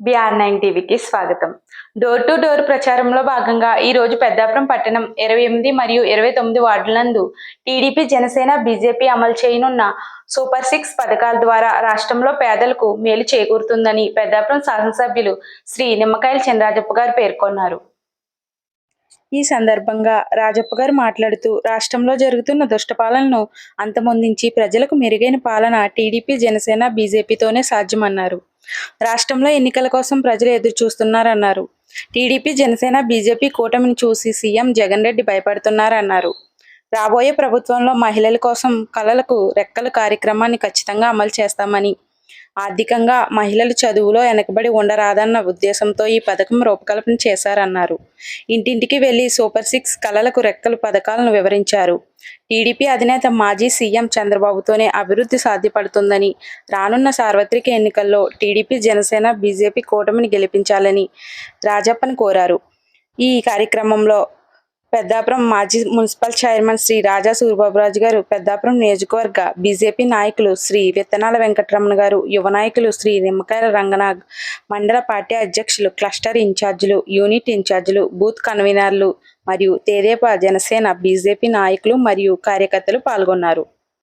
BR nine టీవీకి స్వాగతం. Door to door ప్రచారంలో భాగంగా ఈ రోజు పెద్దాపురం పట్టణం ఇరవై ఎనిమిది మరియు ఇరవై తొమ్మిది వార్డులందు టీడీపీ జనసేన బీజేపీ అమలు చేయనున్న సూపర్ సిక్స్ పథకాల ద్వారా రాష్ట్రంలో పేదలకు మేలు చేకూరుతుందని పెద్దాపురం శాసనసభ్యులు శ్రీ నిమ్మకాయల చినరాజప్ప గారు పేర్కొన్నారు. ఈ సందర్భంగా రాజప్ప గారు మాట్లాడుతూ రాష్ట్రంలో జరుగుతున్న దుష్టపాలనను అంతమొందించి ప్రజలకు మెరుగైన పాలన టీడీపీ జనసేన బీజేపీతోనే సాధ్యమన్నారు. రాష్ట్రంలో ఎన్నికల కోసం ప్రజలు ఎదురు చూస్తున్నారన్నారు టీడీపీ జనసేన బీజేపీ కూటమిని చూసి సీఎం జగన్ రెడ్డి భయపడుతున్నారన్నారు. రాబోయే ప్రభుత్వంలో మహిళల కోసం కళలకు రెక్కల కార్యక్రమాన్ని ఖచ్చితంగా అమలు చేస్తామని ఆర్థికంగా మహిళలు చదువులో వెనకబడి ఉండరాదన్న ఉద్దేశంతో ఈ పథకం రూపకల్పన చేశారన్నారు. ఇంటింటికి వెళ్ళి సూపర్ సిక్స్ కళలకు రెక్కలు పథకాలను వివరించారు. టీడీపీ అధినేత మాజీ సీఎం చంద్రబాబుతోనే అభివృద్ధి సాధ్యపడుతుందని రానున్న సార్వత్రిక ఎన్నికల్లో టీడీపీ జనసేన బీజేపీ కూటమిని గెలిపించాలని రాజప్పని కోరారు. ఈ కార్యక్రమంలో పెద్దాపురం మాజీ మున్సిపల్ చైర్మన్ శ్రీ రాజా సూర్యబాబురాజు గారు పెద్దాపురం నియోజకవర్గ బీజేపీ నాయకులు శ్రీ విత్తనాల వెంకటరమణ గారు యువ నాయకులు శ్రీ నిమ్మకాయల రంగనాగ్ మండల పార్టీ అధ్యక్షులు క్లస్టర్ ఇన్ఛార్జీలు యూనిట్ ఇన్ఛార్జీలు బూత్ కన్వీనర్లు మరియు తేదేపా జనసేన బీజేపీ నాయకులు మరియు కార్యకర్తలు పాల్గొన్నారు.